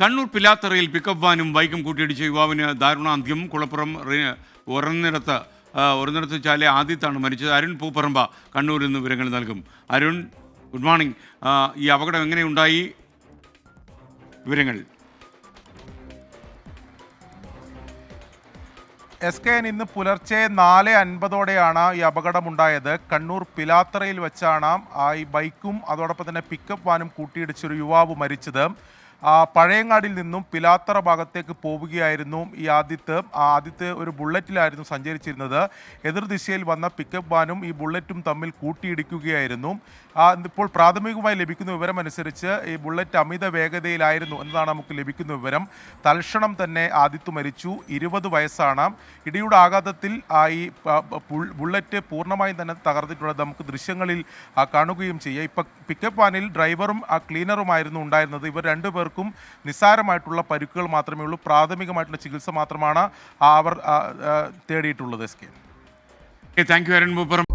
Kannur പിലാത്തറയിൽ pickup വാനും ബൈക്കും കൂട്ടിയിടിച്ച യുവാവിന് ദാരുണാന്ത്യം കുളപ്പുറം ഒരന്നിടത്ത് ഒരന്നിടത്ത് ചാലെ ആദ്യത്താണ് മരിച്ചത്. അരുൺ പൂപ്പറമ്പ കണ്ണൂരിൽ നിന്ന് വിവരങ്ങൾ നൽകും. അരുൺ ഗുഡ് മോർണിംഗ് ഈ അപകടം എങ്ങനെയുണ്ടായി? വിവരങ്ങൾ. എസ് കെ എൻ ഇന്ന് പുലർച്ചെ നാല് അൻപതോടെയാണ് ഈ അപകടമുണ്ടായത്. കണ്ണൂർ പിലാത്തറയിൽ വെച്ചാണ് ഈ ബൈക്കും അതോടൊപ്പം തന്നെ പിക്കപ്പ് വാനും കൂട്ടിയിടിച്ചൊരു യുവാവ് മരിച്ചത്. പഴയങ്ങാടിൽ നിന്നും പിലാത്തറ ഭാഗത്തേക്ക് പോവുകയായിരുന്നു ഈ ആദ്യത്ത് ആദിത്ത് ഒരു ബുള്ളറ്റിലായിരുന്നു സഞ്ചരിച്ചിരുന്നത്. എതിർദിശയിൽ വന്ന പിക്കപ്പ് വാനും ഈ ബുള്ളറ്റും തമ്മിൽ കൂട്ടിയിടിക്കുകയായിരുന്നു. ഇപ്പോൾ പ്രാഥമികമായി ലഭിക്കുന്ന വിവരം അനുസരിച്ച് ഈ ബുള്ളറ്റ് അമിത വേഗതയിലായിരുന്നു എന്നതാണ് നമുക്ക് ലഭിക്കുന്ന വിവരം. തൽക്ഷണം തന്നെ ആദിത്യ മരിച്ചു. ഇരുപത് വയസ്സാണ്. ഇടിയുടെ ആഘാതത്തിൽ ഈ ബുള്ളറ്റ് പൂർണമായും തന്നെ തകർന്നിട്ടുള്ളത് നമുക്ക് ദൃശ്യങ്ങളിൽ കാണുകയും ചെയ്യാം. ഇപ്പം പിക്കപ്പ് വാനിൽ ഡ്രൈവറും ആ ക്ലീനറുമായിരുന്നു ഉണ്ടായിരുന്നത്. ഇവർ രണ്ടുപേർക്കും നിസ്സാരമായിട്ടുള്ള പരുക്കുകൾ മാത്രമേ ഉള്ളൂ. പ്രാഥമികമായിട്ടുള്ള ചികിത്സ മാത്രമാണ് അവർ തേടിയിട്ടുള്ളത് S K. Thank you Arun Pooparamba